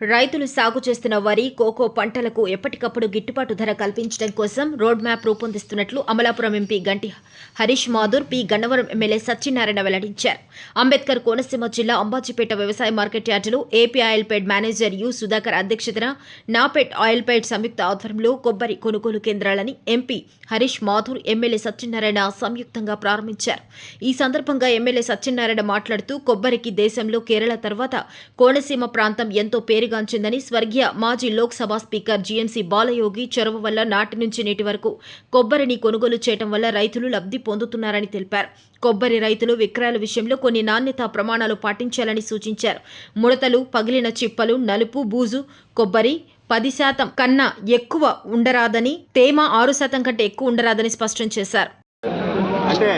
రైతులు సాగు చేస్తున్న వరి కోకో పంటలకు ఎప్పటికప్పుడు గిట్టుబాటు ధర కల్పించడం కోసం road map రూపొందిస్తున్నట్లు Amalapuram MP Ganti Harish Madhur P. Gannavaram MLA Satyanarayana వెల్లడించారు. అంబేద్కర్ కోనసీమ జిల్లా అంబాజీపేట వ్యవసాయ మార్కెట్ యార్డులో AP oil fed manager U. Sudhakar అధ్యక్షతన నాపెట్ ఆయిల్ పేడ్ సంయుక్త ఆధ్వర్యంలో కొబ్బరి కొనుగోలు కేంద్రాలని ఎంపీ హరీష్ మాధుర్ ఎమ్మెల్యే సత్యనారాయణ సంయుక్తంగా ప్రారంభించారు. ఈ సందర్భంగా ఎమ్మెల్యే సత్యనారాయణ మాట్లాడుతూ కొబ్బరికి దేశంలో కేరళ తర్వాత కోనసీమ ప్రాంతం ఎంతో పేరు పేరుగాంచిందని స్వర్గీయ మాజీ లోక్సభ స్పీకర్ జీఎంసీ బాలయోగి చొరవ వల్ల నాటి నుంచి నేటి వరకు కొబ్బరిని కొనుగోలు చేయడం వల్ల రైతులు లబ్ధి పొందుతున్నారని తెలిపారు. కొబ్బరి రైతులు విక్రయాల విషయంలో కొన్ని నాణ్యతా ప్రమాణాలు పాటించాలని సూచించారు. ముడతలు పగిలిన చిప్పలు నలుపు బూజు కొబ్బరి పది శాతం కన్నా ఎక్కువ ఉండరాదని తేమ ఆరు శాతం కంటే ఎక్కువ ఉండరాదని స్పష్టం చేశారు. అంటే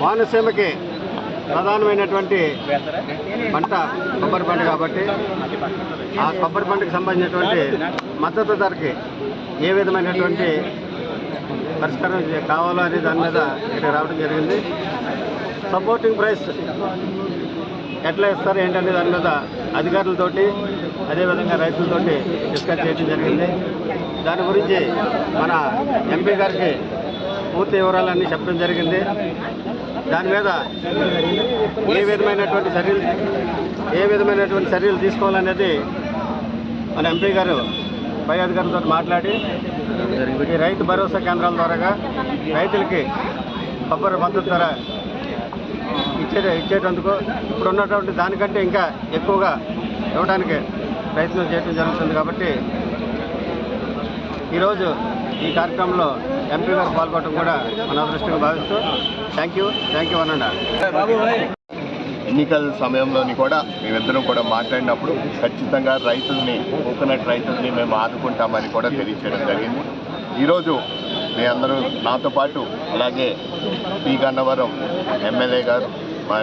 కోనసీమకి ప్రధానమైనటువంటి పంట కొబ్బరి పంట కాబట్టి ఆ కొబ్బరి పంటకు సంబంధించినటువంటి మద్దతు ధరకి ఏ విధమైనటువంటి పరిష్కారం కావాలో అనే దాని మీద ఇక్కడ రావడం జరిగింది. సపోర్టింగ్ ప్రైస్ ఎట్లా ఇస్తారు ఏంటనే దాని మీద అధికారులతోటి అదేవిధంగా రైతులతోటి డిస్కస్ చేయడం జరిగింది. దాని గురించి మన ఎంపీ గారికి పూర్తి వివరాలన్నీ చెప్పడం జరిగింది. దాని మీద ఏ విధమైనటువంటి చర్యలు ఏ విధమైనటువంటి చర్యలు తీసుకోవాలనేది మన ఎంపీ గారు పై అధికారులతో మాట్లాడి ఈ రైతు భరోసా కేంద్రాల ద్వారాగా రైతులకి కొబ్బరి మద్దతు ధర ఇచ్చే ఇచ్చేటందుకు ఇప్పుడు ఉన్నటువంటి దానికంటే ఇంకా ఎక్కువగా ఇవ్వడానికి ప్రయత్నం చేయడం జరుగుతుంది కాబట్టి ఈరోజు ఈ కార్యక్రమంలో ఎంపీ గారు పాల్గొనడం కూడా మన అదృష్టంగా భావిస్తూ థ్యాంక్ యూ థ్యాంక్ యూ అనండి. ఎన్నికల సమయంలోని కూడా మేమిద్దరం కూడా మాట్లాడినప్పుడు ఖచ్చితంగా రైతుల్ని కోకోనట్ రైతుల్ని మేము ఆదుకుంటామని కూడా తెలియచేయడం జరిగింది. ఈరోజు మీ అందరూ నాతో పాటు అలాగే పి గన్నవరం ఎమ్మెల్యే గారు మా